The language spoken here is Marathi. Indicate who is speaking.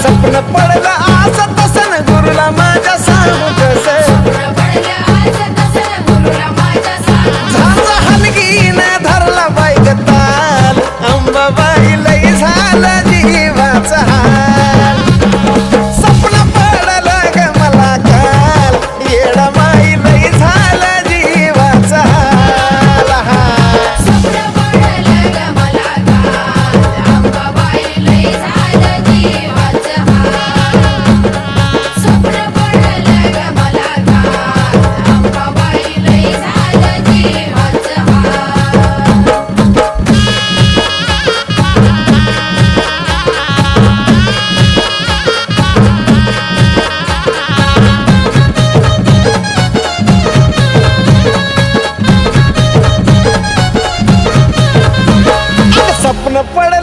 Speaker 1: स्वप्न पडलं आज तसन गुरुला माझ्या सांगू कसं? झालं हलगीनं धरला बाईक ताल अंबाबाई लई झालं जीवाचा உன பட